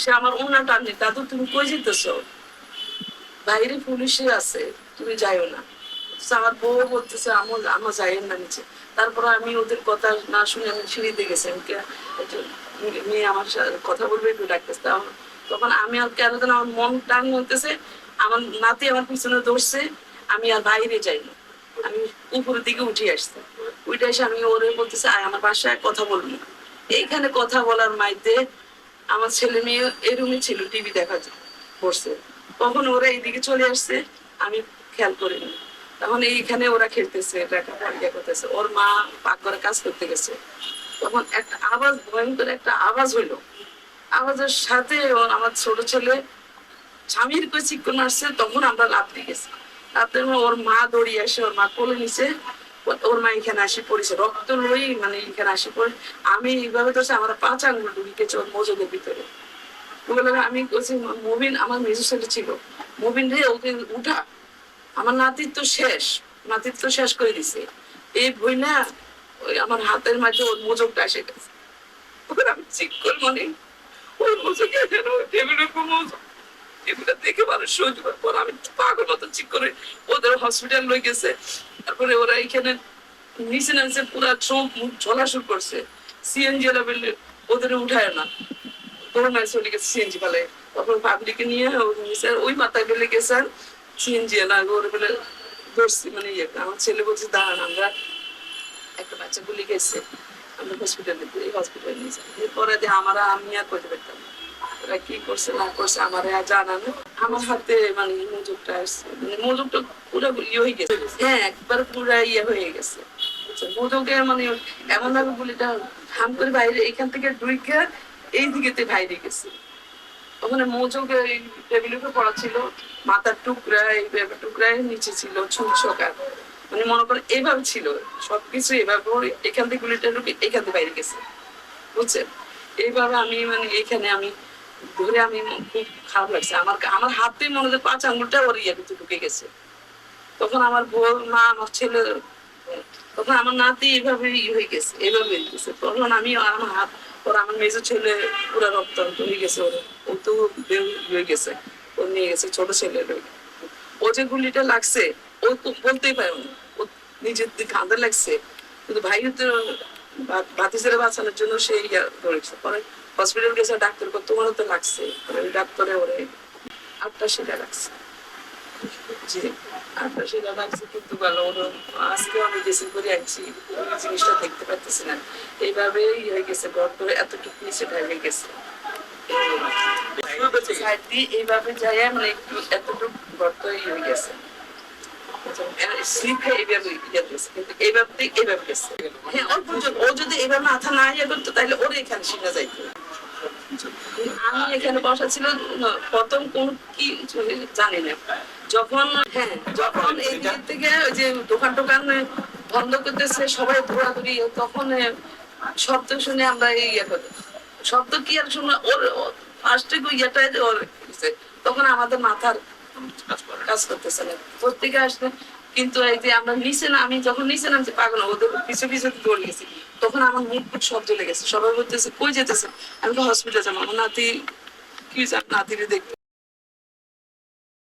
সে আমার অন্য টানে দাদু, তুমি কই যেতেছ বাইরে পুলিশে আছে, তুমি যাইও না। আমার বউ বলতেছে আমার আমার যাইয়েন না নিচে। তারপর আমি ওদের কথা না শুনে আমি সিঁড়িতে গেছি। আমি মেয়ে আমার কথা বলবে, একটু ডাকতেছে। তখন আমি আর কেন যেন আমার মন টান হইতেছে আমার নাতি আমার পিছনে দৌড়ছে, আমি আর বাইরে যাই না আমি উপরের দিকে উঠে আসছি। উঠে এসে আমি ওরে বলতেছে আমার বাসায় কথা বলব। এইখানে কথা বলার মাইতে আমার ছেলে মেয়ে এই রুমে ছিল টিভি দেখা করছে তখন ওরা এইদিকে চলে আসছে, আমি খেয়াল করিনি। তখন এইখানে ওরা খেলতেছে করতেছে। ওর মা পাকঘরে কাজ করতে গেছে। তখন একটা আওয়াজ, ভয়ঙ্কর একটা আওয়াজ হইল। আওয়াজের সাথে ওর আমার ছোট ছেলে স্বামীর কই চিকন আসছে তখন আমরা লাভ দিয়ে গেছি। রাতে ওর মা দৌড়িয়ে আসে ওর মা কোলে ও- ওর মা এখানে আসি পড়েছে, রক্ত লই মানে এখানে আসি পড়ে। আমি এইভাবে তো আমার পাঁচ আঙ্গুল ঢুকে ওর মজুদের ভিতরে। ওগুলো আমি মুবিন আমার মেজর ছেলে ছিল। মুবিন রে, ওকে উঠা। আমার নাতির তো শেষ। নাতির তো শেষ করে দিছে। এই বই না ওই আমার হাতের মাঝে ওর মোজকটা এসে গেছে। আমি চিক করে মানে ওই মোজকে যেন টেবিলের উপর মোজক দেখে মানুষ সহ্য পর আমি পাগল মতো চিক করে ওদের হসপিটাল লই গেছে। তারপরে ওরা এখানে করছে। সিএনজি ওদের উঠায় না। চলে গেছে সিএনজি ফেলে পাবলিকে নিয়ে স্যার, ওই মাথায় ফেলে গেছে সিএনজি না। ওর বলে, ধরছি। মানে ইয়ে আমার ছেলে বলছে, দাঁড়ান, আমরা একটা বাচ্চা গুলি গেছে আমরা হসপিটালে এই হসপিটালে নিয়েছি এরপরে দিয়ে আমরা, আমি আর করতে পারতাম না। ওরা কি করছে, না করছে, আমার আমার হাতে মানে আসছে। মানে পুরো ইয়ে হয়ে গেছে। হ্যাঁ একবার পুরো ইয়ে হয়ে গেছে। মজুকে মানে এমন ভাবে গুলিটা হাম করে বাইরে, এখান থেকে ঢুকে এই বাইরে গেছে। ওখানে পড়া ছিল, মাথার টুকরা, এই নিচে ছিল ছুট মানে মনে করে এইভাবে ছিল, সবকিছু এভাবে এখান থেকে গুলিটা ঢুকে এখান থেকে বাইরে গেছে। বুঝছেন? এইভাবে আমি মানে এখানে আমি ধরে আমি খুব খারাপ লাগছে। আমার আমার হাতে মনে হয় পাঁচ আঙ্গুলটা ওর ইয়ে ভিতরে ঢুকে গেছে। তখন আমার বউ, মা, আমার ছেলে, তখন আমার নাতি এইভাবে ই হয়ে গেছে এইভাবে গেছে। তখন আমি আমার হাত, ওর আমার মেজো ছেলে পুরো রক্তান্ত হয়ে গেছে, ওর ও তো হয়ে গেছে ও নিয়ে গেছে ছোট ছেলে ও যে গুলিটা লাগছে, ও তো বলতেই পারে ও নিজের দিকে কাঁদে লাগছে। কিন্তু ভাই তো বাতিসের বাঁচানোর জন্য সে ইয়া ধরেছে পরে হসপিটাল গেছে, ডাক্তার কর তোমারও তো লাগছে। ডাক্তারে ওরে আটটা সেটা লাগছে করে এইভাবে হয়ে গেছে করে এইভাবে যাই মানে গেছে। এইভাবে এইভাবে এইভাবে গেছে। হ্যাঁ ও যদি এবার মাথা না ইয়ে করতো, তাহলে ওর এখানে শিখে যাইতো। আমি এখানে বসা ছিল প্রথম কোন কি জানি না। যখন হ্যাঁ যখন এই দিক থেকে ওই যে দোকান টোকান বন্ধ করতেছে, সবাই দৌড়াদৌড়ি তখন শব্দ শুনে আমরা এই ইয়ে করি। শব্দ কি আর শুনে ওর ফার্স্টে ইয়েটা ওর তখন আমাদের মাথার কাজ করতেছে না। প্রত্যেকে আসলে কিন্তু এই যে আমরা নিচে না, আমি যখন নিচে যে পাগল ওদের পিছু পিছু দৌড় গেছি। তখন আমার মুখ ফুট সব জ্বলে গেছে। সবাই বলতেছে, কই যেতেছে আমি তো হসপিটাল যাব। নাতি, কি জান, নাতিরে দেখতে